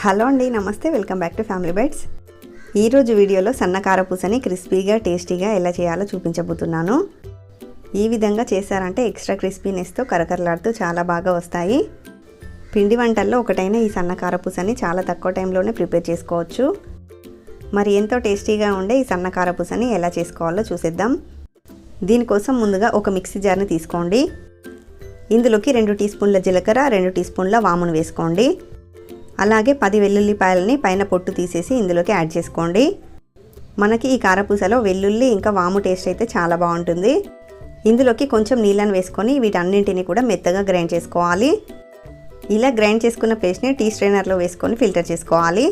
Hello అండి నమస్తే. Welcome back to family bites. ఈరోజు వీడియోలో సన్న కారపూసని క్రిస్పీగా టేస్టీగా ఎలా చేయాలో చూపించబోతున్నాను. ఈ విధంగా చేశారంటే ఎక్స్ట్రా క్రిస్పీనెస్తో కరకరలాడుతూ చాలా బాగా వస్తాయి. పిండి వంటల్లో ఒకటైన ఈ సన్న కారపూసని చాలా తక్కువ టైంలోనే ప్రిపేర్ చేసుకోవచ్చు. మరి ఎంతో టేస్టీగా ఉండే ఈ సన్న కారపూసని ఎలా చేసుకోవాలో చూసేద్దాం. దీనికోసం ముందుగా ఒక మిక్సీ జార్ని తీసుకోండి. ఇందులోకి రెండు టీ స్పూన్ల జీలకర్ర రెండు టీ స్పూన్ల వామును వేసుకోండి. అలాగే పది వెల్లుల్లిపాయలని పైన పొట్టు తీసేసి ఇందులోకి యాడ్ చేసుకోండి. మనకి ఈ కారపూసలో వెల్లుల్లి ఇంకా వాము టేస్ట్ అయితే చాలా బాగుంటుంది. ఇందులోకి కొంచెం నీళ్ళని వేసుకొని వీటన్నింటిని కూడా మెత్తగా గ్రైండ్ చేసుకోవాలి. ఇలా గ్రైండ్ చేసుకున్న పేస్ట్ని టీ స్ట్రైనర్లో వేసుకొని ఫిల్టర్ చేసుకోవాలి.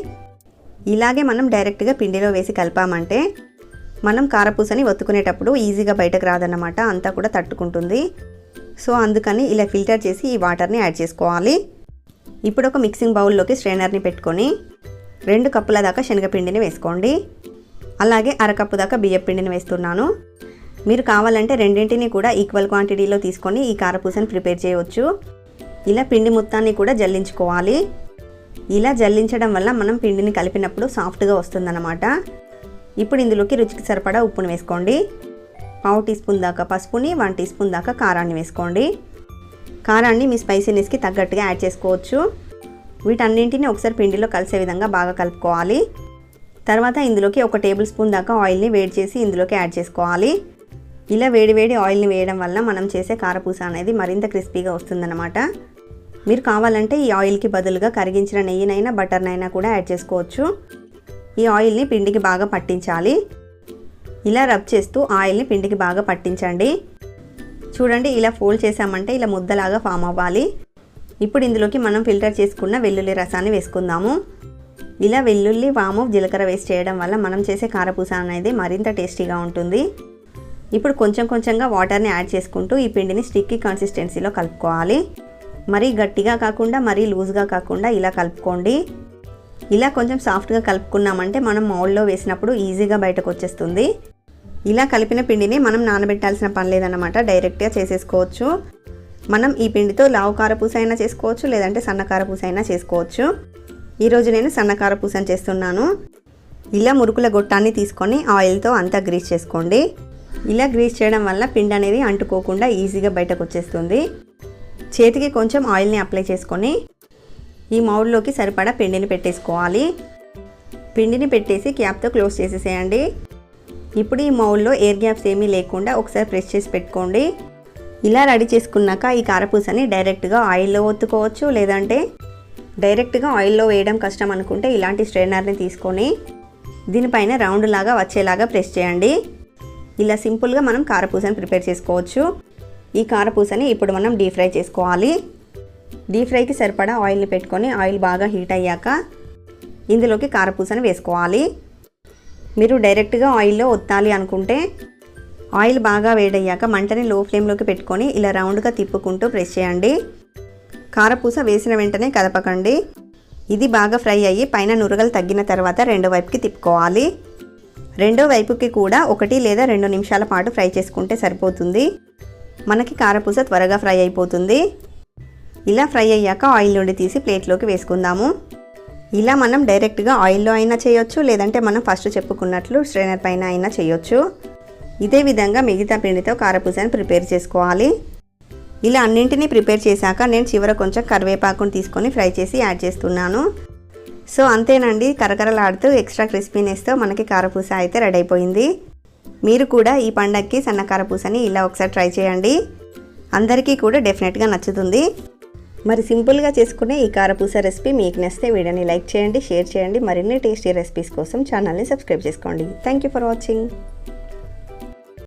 ఇలాగే మనం డైరెక్ట్గా పిండిలో వేసి కలిపామంటే మనం కారపూసని ఒత్తుకునేటప్పుడు ఈజీగా బయటకు రాదన్నమాట అంతా కూడా తట్టుకుంటుంది. సో అందుకని ఇలా ఫిల్టర్ చేసి ఈ వాటర్ని యాడ్ చేసుకోవాలి. ఇప్పుడు ఒక మిక్సింగ్ బౌల్లోకి స్ట్రైనర్ని పెట్టుకొని రెండు కప్పుల దాకా శనగపిండిని వేసుకోండి. అలాగే అరకప్పు దాకా బియ్యం పిండిని వేస్తున్నాను. మీరు కావాలంటే రెండింటిని కూడా ఈక్వల్ క్వాంటిటీలో తీసుకొని ఈ కారపూసని ప్రిపేర్ చేయవచ్చు. ఇలా పిండి మొత్తాన్ని కూడా జల్లించుకోవాలి. ఇలా జల్లించడం వల్ల మనం పిండిని కలిపినప్పుడు సాఫ్ట్గా వస్తుందన్నమాట. ఇప్పుడు ఇందులోకి రుచికి సరిపడా ఉప్పును వేసుకోండి. పావు టీ స్పూన్ దాకా పసుపుని వన్ టీ స్పూన్ దాకా కారాన్ని వేసుకోండి. కారాన్ని మీ స్పైసీనెస్కి తగ్గట్టుగా యాడ్ చేసుకోవచ్చు. వీటన్నింటిని ఒకసారి పిండిలో కలిసే విధంగా బాగా కలుపుకోవాలి. తర్వాత ఇందులోకి ఒక టేబుల్ స్పూన్ దాకా ఆయిల్ని వేడి చేసి ఇందులోకి యాడ్ చేసుకోవాలి. ఇలా వేడి వేడి ఆయిల్ని వేయడం వల్ల మనం చేసే కారపూస అనేది మరింత క్రిస్పీగా వస్తుందన్నమాట. మీరు కావాలంటే ఈ ఆయిల్కి బదులుగా కరిగించిన నెయ్యినైనా బటర్నైనా కూడా యాడ్ చేసుకోవచ్చు. ఈ ఆయిల్ని పిండికి బాగా పట్టించాలి. ఇలా రబ్ చేస్తూ ఆయిల్ని పిండికి బాగా పట్టించండి. చూడండి ఇలా ఫోల్డ్ చేసామంటే ఇలా ముద్దలాగా ఫామ్ అవ్వాలి. ఇప్పుడు ఇందులోకి మనం ఫిల్టర్ చేసుకున్న వెల్లుల్లి రసాన్ని వేసుకుందాము. ఇలా వెల్లుల్లి వాము జీలకర్ర వేసి చేయడం వల్ల మనం చేసే కారపూస అనేది మరింత టేస్టీగా ఉంటుంది. ఇప్పుడు కొంచెం కొంచెంగా వాటర్ని యాడ్ చేసుకుంటూ ఈ పిండిని స్టిక్కీ కన్సిస్టెన్సీలో కలుపుకోవాలి. మరీ గట్టిగా కాకుండా మరీ లూజ్గా కాకుండా ఇలా కలుపుకోండి. ఇలా కొంచెం సాఫ్ట్గా కలుపుకున్నామంటే మనం మౌల్లో వేసినప్పుడు ఈజీగా బయటకు వచ్చేస్తుంది. ఇలా కలిపిన పిండిని మనం నానబెట్టాల్సిన పని లేదన్నమాట డైరెక్ట్గా చేసేసుకోవచ్చు. మనం ఈ పిండితో లావు కారపూస అయినా చేసుకోవచ్చు లేదంటే సన్న కారపూస అయినా చేసుకోవచ్చు. ఈరోజు నేను సన్న కారపూసని చేస్తున్నాను. ఇలా మురుకుల గొట్టాన్ని తీసుకొని ఆయిల్తో అంతా గ్రీస్ చేసుకోండి. ఇలా గ్రీస్ చేయడం వల్ల పిండి అనేది అంటుకోకుండా ఈజీగా బయటకు వచ్చేస్తుంది. చేతికి కొంచెం ఆయిల్ని అప్లై చేసుకొని ఈ మౌల్లోకి సరిపడా పిండిని పెట్టేసుకోవాలి. పిండిని పెట్టేసి క్యాప్తో క్లోజ్ చేసేసేయండి. ఇప్పుడు ఈ మౌల్లో ఎయిర్ గ్యాప్స్ ఏమీ లేకుండా ఒకసారి ప్రెస్ చేసి పెట్టుకోండి. ఇలా రెడీ చేసుకున్నాక ఈ కారపూసని డైరెక్ట్గా ఆయిల్లో ఒత్తుకోవచ్చు లేదంటే డైరెక్ట్గా ఆయిల్లో వేయడం కష్టం అనుకుంటే ఇలాంటి స్ట్రైనర్ని తీసుకొని దీనిపైన రౌండ్ లాగా వచ్చేలాగా ప్రెస్ చేయండి. ఇలా సింపుల్గా మనం కారపూసని ప్రిపేర్ చేసుకోవచ్చు. ఈ కారపూసని ఇప్పుడు మనం డీప్ ఫ్రై చేసుకోవాలి. డీప్ ఫ్రైకి సరిపడా ఆయిల్ని పెట్టుకొని ఆయిల్ బాగా హీట్ అయ్యాక ఇందులోకి కారపూసని వేసుకోవాలి. మీరు డైరెక్ట్గా ఆయిల్లో ఒత్తాలి అనుకుంటే ఆయిల్ బాగా వేడయ్యాక మంటని లో ఫ్లేమ్లోకి పెట్టుకొని ఇలా రౌండ్గా తిప్పుకుంటూ ప్రెస్ చేయండి. కారపూస వేసిన వెంటనే కదపకండి. ఇది బాగా ఫ్రై అయ్యి పైన నురగలు తగ్గిన తర్వాత రెండో వైపుకి తిప్పుకోవాలి. రెండో వైపుకి కూడా ఒకటి లేదా రెండు నిమిషాల పాటు ఫ్రై చేసుకుంటే సరిపోతుంది. మనకి కారపూస త్వరగా ఫ్రై అయిపోతుంది. ఇలా ఫ్రై అయ్యాక ఆయిల్ నుండి తీసి ప్లేట్లోకి వేసుకుందాము. ఇలా మనం డైరెక్ట్గా ఆయిల్లో అయినా చేయొచ్చు లేదంటే మనం ఫస్ట్ చెప్పుకున్నట్లు స్ట్రైనర్ పైన అయినా చేయొచ్చు. ఇదే విధంగా మిగతా పిండితో కారపూసని ప్రిపేర్ చేసుకోవాలి. ఇలా అన్నింటినీ ప్రిపేర్ చేశాక నేను చివర కొంచెం కరివేపాకును తీసుకొని ఫ్రై చేసి యాడ్ చేస్తున్నాను. సో అంతేనండి. కరకరలాడుతూ ఎక్స్ట్రా క్రిస్పీనెస్తో మనకి కారపూస అయితే రెడీ అయిపోయింది. మీరు కూడా ఈ పండగకి సన్న కారపూసని ఇలా ఒకసారి ట్రై చేయండి. అందరికీ కూడా డెఫినెట్గా నచ్చుతుంది. మరి సింపుల్గా చేసుకునే ఈ కారపూస రెసిపీ మీకు నచ్చితే వీడియోని లైక్ చేయండి షేర్ చేయండి. మరిన్ని టేస్టీ రెసిపీస్ కోసం ఛానల్ని సబ్స్క్రైబ్ చేసుకోండి. Thank you for watching.